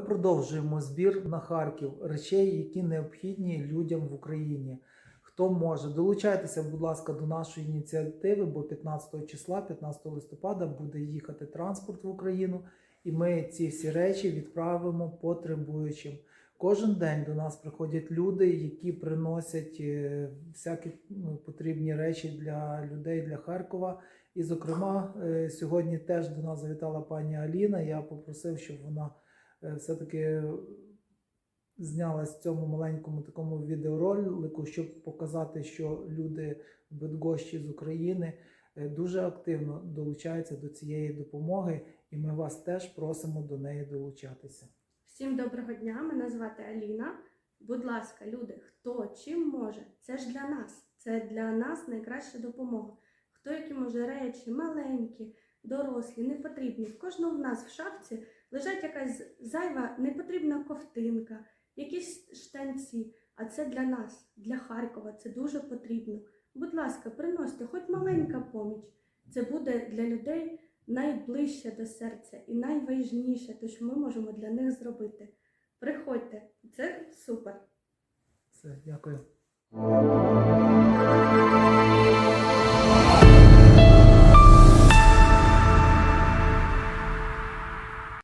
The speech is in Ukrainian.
продовжуємо збір на Харків речей, які необхідні людям в Україні. Хто може, долучайтеся, будь ласка, до нашої ініціативи, бо 15 числа, 15 листопада, буде їхати транспорт в Україну, і ми ці всі речі відправимо потребуючим. Кожен день до нас приходять люди, які приносять е, всякі ну, потрібні речі для людей для Харкова. І, зокрема, е, сьогодні теж до нас завітала пані Аліна. Я попросив, щоб вона все-таки знялась в цьому маленькому такому відеоролику, щоб показати, що люди в Бедгощі з України е, дуже активно долучаються до цієї допомоги, і ми вас теж просимо до неї долучатися. Всім доброго дня, мене звати Аліна. Будь ласка, люди, хто чим може, це ж для нас. Це для нас найкраща допомога. Хто які може речі, маленькі, дорослі, непотрібні. В кожного в нас в шафці лежать якась зайва непотрібна ковтинка, якісь штанці. А це для нас, для Харкова, це дуже потрібно. Будь ласка, приносьте, хоч маленька поміч. Це буде для людей найближче до серця і найважніше, те, що ми можемо для них зробити. Приходьте, це супер. Все, дякую.